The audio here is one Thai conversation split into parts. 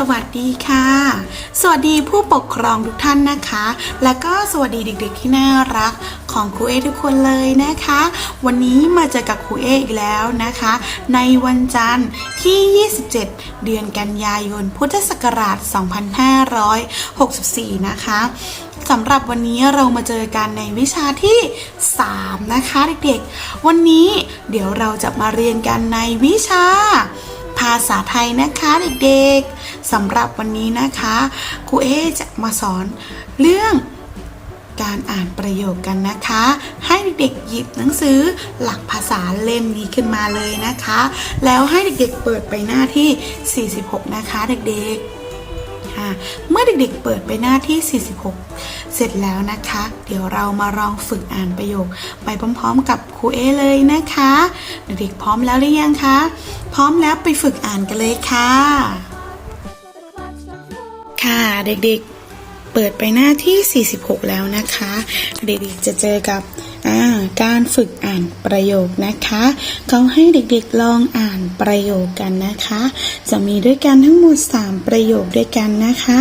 สวัสดีค่ะ สวัสดีผู้ปกครองทุกท่านนะคะ และก็สวัสดีเด็กๆที่น่ารักของครูเอทุกคนเลยนะคะ วันนี้มาเจอกับครูเออีกแล้วนะคะ ในวันจันทร์ที่ 27 เดือนกันยายน พุทธศักราช 2564 นะคะสำหรับวันนี้เรามาเจอกันในวิชาที่ 3 นะคะเด็กๆ วันนี้เดี๋ยวเราจะมาเรียนกันในวิชาาษาไทยนะคะเด็กๆสำหรับวันนี้นะคะครูเอจะมาสอนเรื่องการอ่านประโยคกันนะคะ ให้เด็กๆหยิบหนังสือหลักภาษาเล่มนี้ขึ้นมาเลยนะคะ แล้วให้เด็กๆเปิดไปหน้าที่ 46 นะคะเด็กๆ เมื่อเด็กๆเปิดไปหน้าที่ 46 เสร็จแล้วนะคะ เดี๋ยวเรามาลองฝึกอ่านประโยค ไปพร้อมๆกับครูเอเลยนะคะ เด็กๆพร้อมแล้วหรือยังคะ พร้อมแล้วไปฝึกอ่านกันเลยค่ะ ค่ะเด็กๆเปิดไปหน้าที่ 46 แล้วนะคะ เด็กๆจะเจอกับ การฝึกอ่านประโยคนะคะ เขาให้เด็กๆลองอ่านประโยคกันนะคะ จะมีด้วยกันทั้งหมด 3 ประโยคด้วยกันนะคะ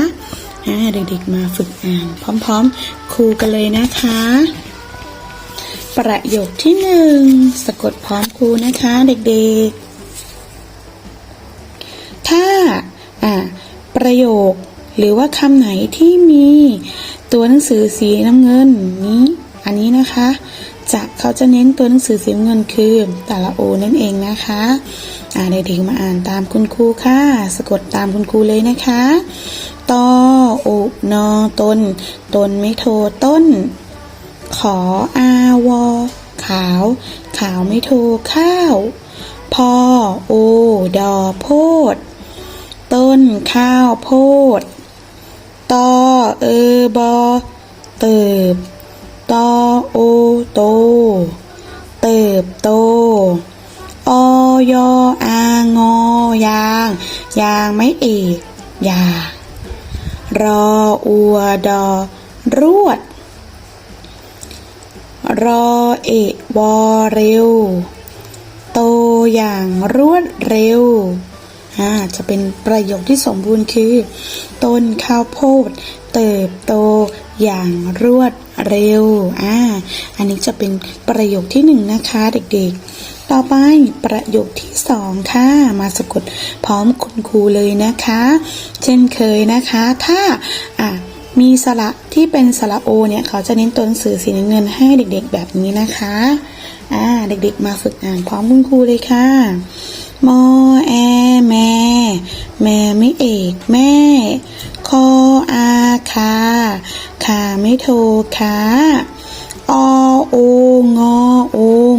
อ่าเด็กๆมาฝึกอ่านพร้อมๆ ครูกันเลยนะคะ ประโยคที่หนึ่งสะกดพร้อมครูนะคะเด็กๆ ถ้าอ่าประโยคหรือว่าคำไหนที่มีตัวหนังสือสีน้ำเงินนี้ อันนี้นะคะจะเขาจะเน้นตัวหนังสือสีเงินคือแต่ละโอนั่นเองนะคะอ่าเด็กๆมาอ่านตามคุณครูค่ะ สะกดตามคุณครูเลยนะคะตอโอนอตน ตนไม่โทต้น ขออาวอขาว ขาวไม่โทข้าวพอโอดอโพด ต้นข้าวโพดตอเออบอเติบ ตอโอโต เติบโต ออยอางอยาง ยางไม่เอกยารออัวดอ รวด รอเอะวอเร็ว โตอย่างรวดเร็วอ่าจะเป็นประโยคที่สมบูรณ์คือ ต้นข้าวโพด เติบโต อย่างรวดเร็ว อ่า อันนี้จะเป็นประโยคที่หนึ่งนะคะเด็กๆ ต่อไปประโยคที่สองค่ะ มาสะกดพร้อมคุณครูเลยนะคะ เช่นเคยนะคะ ถ้า อ่ามีสระที่เป็นสระโอเนี่ย เขาจะเน้นตัวหนังสือสีน้ำเงินให้เด็กๆแบบนี้นะคะ อ่า เด็กๆมาฝึกอ่านพร้อมคุณครูเลยค่ะมอแอแม่ แม่ไม่เอกแม่ คออาคา คาไม่โทขาอโองอโอง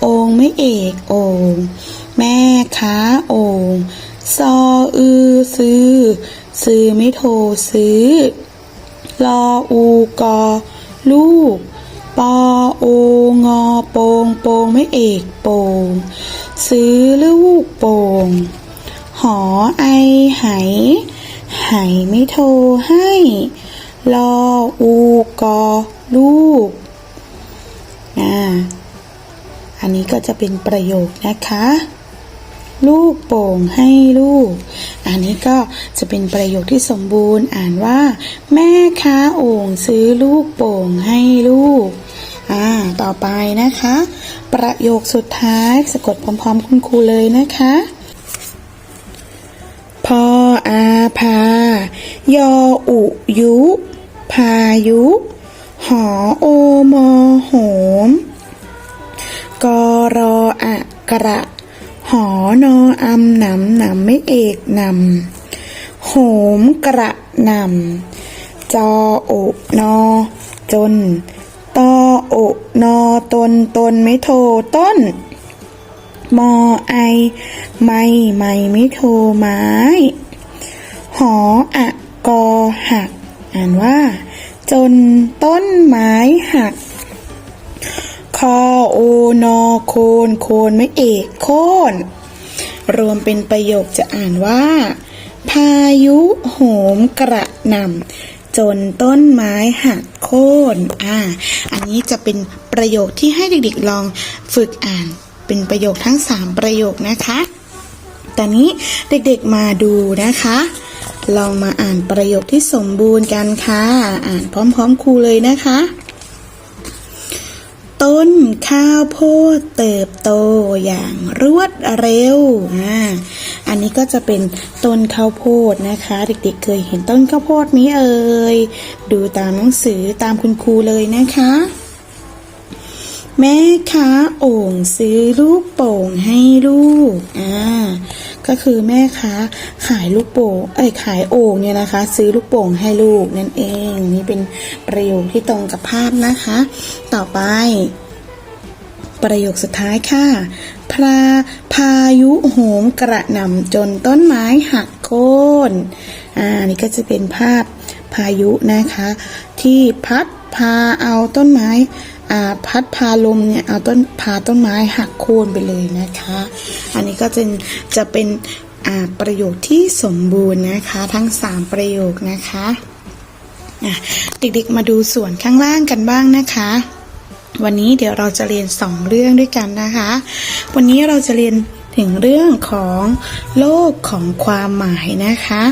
โองไม่เอกโองแม่ค้าโองซออือซื้อ ซื้อไม่โทซื้อลออูกอลูกปอโองอโปงโปงไม่เอกโปงซื้อลูกโปงหอไอไหไหไม่โทให้ ลออูกอลูกอ่าอันนี้ก็จะเป็นประโยคนะคะ ลูกโป่งให้ลูก อันนี้ก็จะเป็นประโยคที่สมบูรณ์ อ่านว่า แม่ค้าโอ่งซื้อลูกโป่งให้ลูก อ่า ต่อไปนะคะ ประโยคสุดท้ายสะกดพร้อมๆ คุณครูเลยนะคะพออาพายออุยุ พายุ หอโอมอโหม กรออะกระ หอนออำหนำหนำไม่เอกนำโหมกระหนำจอโอนอจนตอโอนอตนตนไม่โทต้น มอไอ ไม่ไม่ไม่โทไม้ หออะกอหัก อ่านว่า จนต้นไม้หัก คอโอนอโคนโคนไม่เอกโค่นรวมเป็นประโยคจะอ่านว่า พายุโหมกระหน่ำจนต้นไม้หักโค่นอ่า อันนี้จะเป็นประโยคที่ให้เด็กๆลองฝึกอ่าน เป็นประโยคทั้ง 3 ประโยคนะคะ ตอนนี้เด็กๆมาดูนะคะ ลองมาอ่านประโยคที่สมบูรณ์กันค่ะ อ่านพร้อมๆครูเลยนะคะ ต้นข้าวโพดเติบโตอย่างรวดเร็วอ่าอันนี้ก็จะเป็นต้นข้าวโพดนะคะ เด็กๆเคยเห็นต้นข้าวโพดนี้เอ่ยดูตามหนังสือตามคุณครูเลยนะคะ แม่ค้าโอ่งซื้อลูกโป่งให้ลูกอ่า ก็คือแม่ค้าขายลูกโป่งเอ้ยขายโอ่งเนี่ยนะคะ ซื้อลูกโป่งให้ลูกนั่นเอง นี่เป็นประโยคที่ตรงกับภาพนะคะ ต่อไป ประโยคสุดท้ายค่ะ พราพายุโหมกระหน่ำจนต้นไม้หักโค่นอ่านี่ก็จะเป็นภาพพายุนะคะ ที่พัดพาเอาต้นไม้ พัดพาลมเนี่ยเอาต้นพาต้นไม้หักโค่นไปเลยนะคะ อันนี้ก็จะจะเป็นประโยคที่สมบูรณ์นะคะ ทั้งสามประโยคนะคะอะเด็กๆมาดูส่วนข้างล่างกันบ้างนะคะวันนี้เดี๋ยวเราจะเรียนสองเรื่องด้วยกันนะคะ วันนี้เราจะเรียนถึงเรื่องของโลกของความหมายนะคะ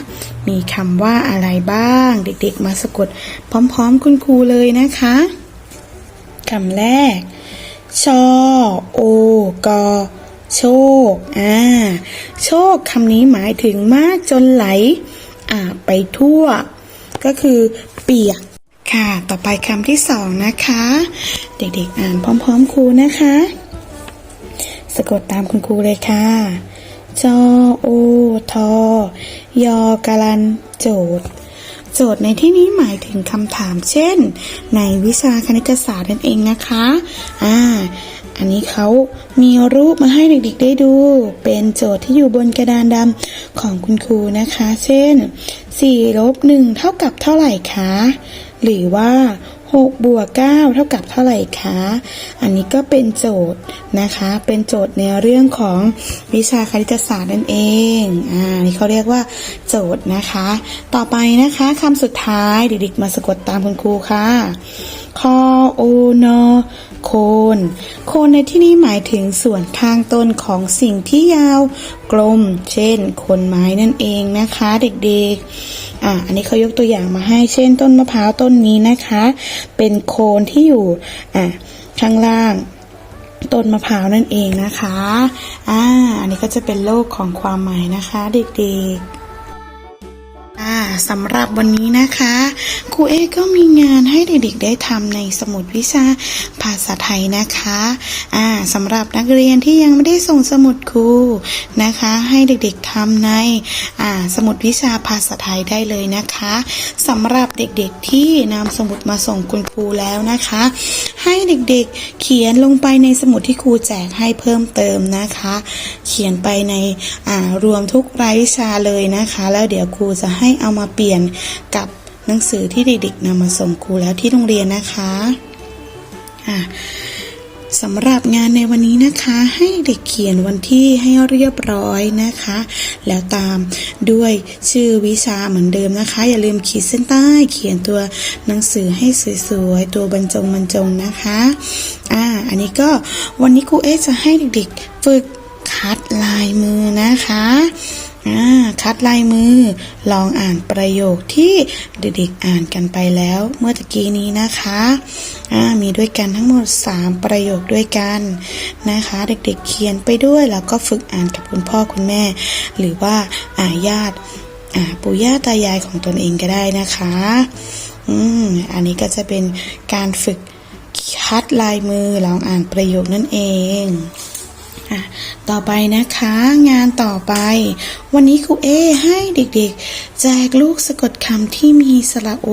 มีคำว่าอะไรบ้าง เด็กๆมาสะกดพร้อมๆ คุณครูเลยนะคะ คำแรก ชอ โอ กอ โชค อ่า โชคคำนี้หมายถึงมากจนไหลอาไปทั่ว ก็คือเปียก ค่ะ ต่อไปคำที่สองนะคะ เด็กๆอ่านพร้อมๆครูนะคะ สะกดตามคุณครูเลยค่ะ จอ โอ ทอ ยอกาลัน โจทย์ โจทย์ในที่นี้หมายถึงคำถามเช่น ในวิชาคณิตศาสตร์นั่นเองนะคะ อ่า อันนี้เขามีรูปมาให้เด็กๆได้ดู เป็นโจทย์ที่อยู่บนกระดานดำของคุณครูนะคะ เช่น4ลบ1เท่ากับเท่าไหร่คะ หรือว่า 6บวก9เท่ากับเท่าไหร่คะ อันนี้ก็เป็นโจทย์นะคะ เป็นโจทย์ในเรื่องของวิชาคณิตศาสตร์นั่นเอง อ่า นี่เขาเรียกว่าโจทย์นะคะ ต่อไปนะคะคำสุดท้ายเด็กๆมาสะกดตามคุณครูค่ะ คอโอนอโคน โคนในที่นี้หมายถึงส่วนข้างต้นของสิ่งที่ยาวกลม เช่นโคนไม้นั่นเองนะคะ เด็กๆ อ่าอันนี้เขายกตัวอย่างมาให้เช่นต้นมะพร้าวต้นนี้นะคะ เป็นโคนที่อยู่อ่าข้างล่างต้นมะพร้าวนั่นเองนะคะ อ่า อันนี้ก็จะเป็นโลกของความหมายนะคะ เด็กๆ อ่าสำหรับวันนี้นะคะครูเอก็มีงานให้เด็กๆได้ทำในสมุดวิชาภาษาไทยนะคะอ่าสำหรับนักเรียนที่ยังไม่ได้ส่งสมุดครูนะคะ ให้เด็กๆทำในอ่าสมุดวิชาภาษาไทยได้เลยนะคะสำหรับเด็กๆที่นำสมุดมาส่งคุณครูแล้วนะคะ ให้เด็กๆเขียนลงไปในสมุดที่ครูแจกให้เพิ่มเติมนะคะ เขียนไปในอ่ารวมทุกรายวิชาเลยนะคะ แล้วเดี๋ยวครูจะให้ให้เอามาเปลี่ยนกับหนังสือที่เด็กๆนำมาส่งครูแล้วที่โรงเรียนนะคะอะสำหรับงานในวันนี้นะคะ ให้เด็กเขียนวันที่ให้เรียบร้อยนะคะ แล้วตามด้วยชื่อวิชาเหมือนเดิมนะคะ อย่าลืมขีดเส้นใต้เขียนตัวหนังสือให้สวยๆ ตัวบรรจงบรรจงนะคะอ่าอันนี้ก็วันนี้ครูเอจะให้เด็กๆ ฝึกคัดลายมือนะคะ คัดลายมือ ลองอ่านประโยคที่เด็กๆอ่านกันไปแล้วเมื่อตะกี้นี้นะคะมีด้วยกันทั้งหมด 3 ประโยคด้วยกันนะคะ เด็กๆเขียนไปด้วยแล้วก็ฝึกอ่านกับคุณพ่อคุณแม่ หรือว่าอาญาติปู่ย่าตายายของตนเองก็ได้นะคะอืมอันนี้ก็จะเป็นการฝึกคัดลายมือลองอ่านประโยคนั่นเอง ต่อไปนะคะงานต่อไป วันนี้ครูเอให้เด็กๆ แจกลูกสะกดคำที่มีสระโอ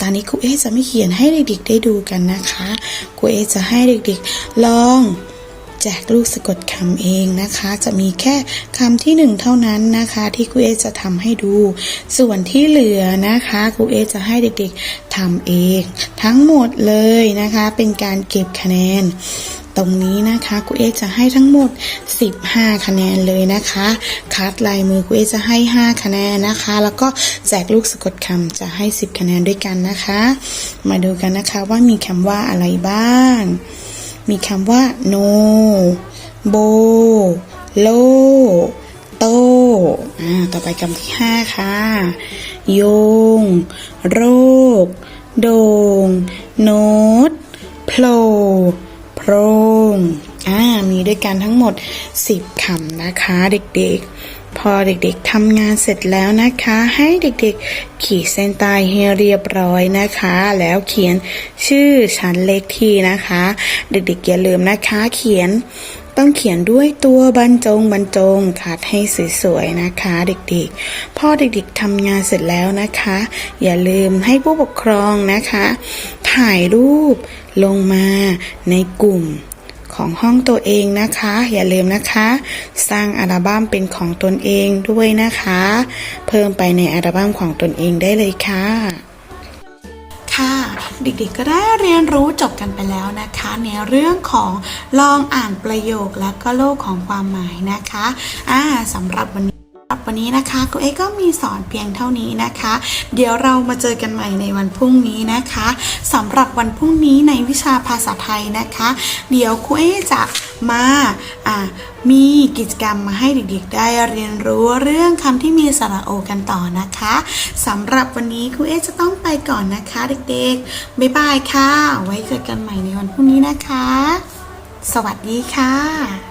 ตอนนี้ครูเอจะไม่เขียนให้เด็กๆ ได้ดูกันนะคะครูเอจะให้เด็กๆ ลองแจกลูกสะกดคำเองนะคะ จะมีแค่คำที่หนึ่งเท่านั้นนะคะ ที่ครูเอจะทำให้ดู ส่วนที่เหลือนะคะครูเอจะให้เด็กๆทำเอง ทั้งหมดเลยนะคะ เป็นการเก็บคะแนน ตรงนี้นะคะครูเอจะให้ทั้งหมด 15 คะแนนเลยนะคะคัดลายมือครูเอจะให้ 5 คะแนนนะคะ แล้วก็แจกลูกสะกดคำจะให้ 10 คะแนนด้วยกันนะคะ มาดูกันนะคะว่ามีคำว่าอะไรบ้าง มีคำว่า no โบโลโตอ่าต่อไปคำที่ห้าค่ะ โยง โรค โดง โน้ตโผล่ รงอ่ามีด้วยกันทั้งหมด 10คำนะคะเด็กๆ พอเด็กๆทำงานเสร็จแล้วนะคะ ให้เด็กๆ ขีดเส้นใต้ให้เรียบร้อยนะคะ แล้วเขียนชื่อชั้นเลขที่นะคะ เด็กๆอย่าลืมนะคะ เขียน ต้องเขียนด้วยตัวบรรจงบรรจงคัดให้สวยๆนะคะ เด็กๆ พ่อเด็กๆทำงานเสร็จแล้วนะคะ อย่าลืมให้ผู้ปกครองนะคะ ถ่ายรูปลงมาในกลุ่มของห้องตัวเองนะคะ อย่าลืมนะคะ สร้างอัลบั้มเป็นของตนเองด้วยนะคะ เพิ่มไปในอัลบั้มของตนเองได้เลยค่ะ ค่ะ เด็กๆก็ได้เรียนรู้จบกันไปแล้วนะคะ ในเรื่องของลองอ่านประโยคและก็โลกของความหมายนะคะอ่าสำหรับวันนี้ วันนี้นะคะครูเอก็มีสอนเพียงเท่านี้นะคะ เดี๋ยวเรามาเจอกันใหม่ในวันพรุ่งนี้นะคะสำหรับวันพรุ่งนี้ในวิชาภาษาไทยนะคะ เดี๋ยวครูเอจะมาอ่ามีกิจกรรมมาให้เด็กๆ ได้เรียนรู้เรื่องคำที่มีสระโอกันต่อนะคะสำหรับวันนี้ครูเอจะต้องไปก่อนนะคะเด็กๆ บ๊ายบายค่ะ ไว้เจอกันใหม่ในวันพรุ่งนี้นะคะ สวัสดีค่ะ